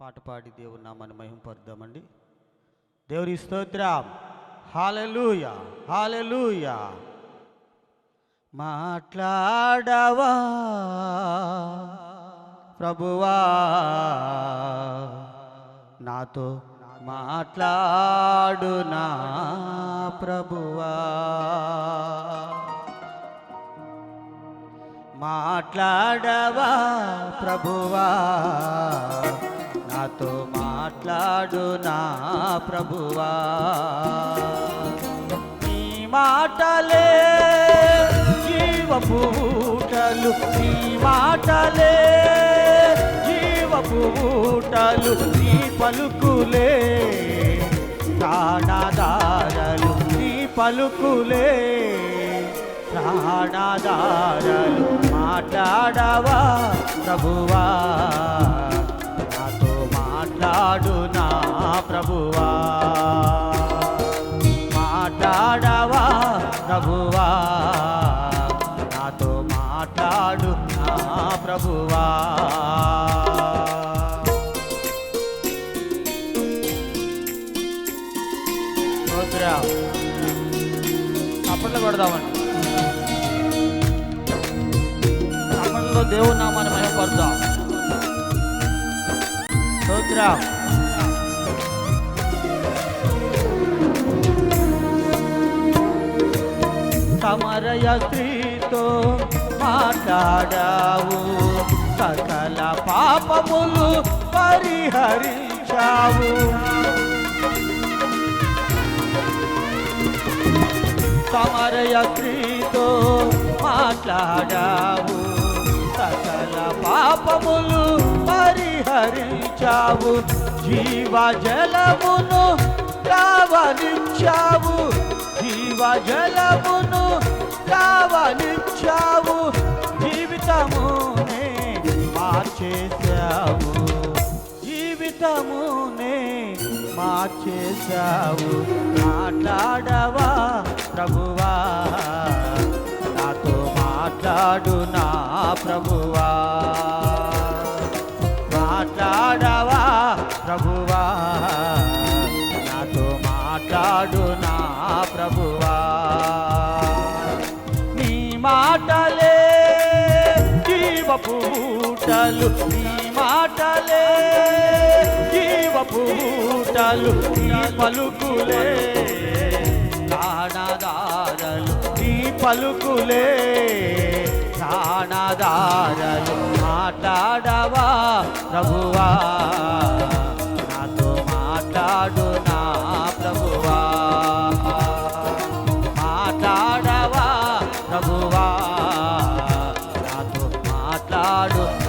పాట పాడి దేవుని నామాన్ని మహింపరుద్దామండి. దేవుని స్తోత్రం. హాలెలూయ హాలెలూయ మాట్లాడవా? ప్రభువా నాతో మాట్లాడు నా ప్రభువా. మాట్లాడవా? ప్రభువా. నాతో మాట్లాడు నా ప్రభువా. నీ మాటలే జీవపు నీ మాటలే జీవపు నీ పలుకులే ప్రాణాదారలు నీ పలుకులే ప్రాణాదారలు మాట్లాడవా ప్రభువా? మాట్లాడు నా ప్రభువా. మాట్లాడవా ప్రభువా. నాతో మాట్లాడు నా ప్రభువా. అప్పట్లో చప్పట్లు కొడదామండి చప్పట్లో దేవుని నామాన్ని మహిమపడదాం స్తోత్రం సమరయ సమరయత్రితో మాట్లాడావు సకల పాపములు పరిహరించావు. సమరయత్రితో మాట్లాడావు సకల పాపములు పరిహరించావు జీవ జలమును కావలించావు జీవ జలమును కావలించావు జీవితమునే మార్చేశావు జీవితమునే మార్చేశావు. మాట్లాడవా ప్రభువా? నాతో మాట్లాడు నా ప్రభువా. మాట్లాడు నా ప్రభువా. నీ మాటలే జీవపు ఊటలు నీ మాటలే జీవపు ఊటలు నీ పలుకులే ప్రాణదారలు నీ పలుకులే ప్రాణదారలు. మాట్లాడవా ప్రభువా. 儿子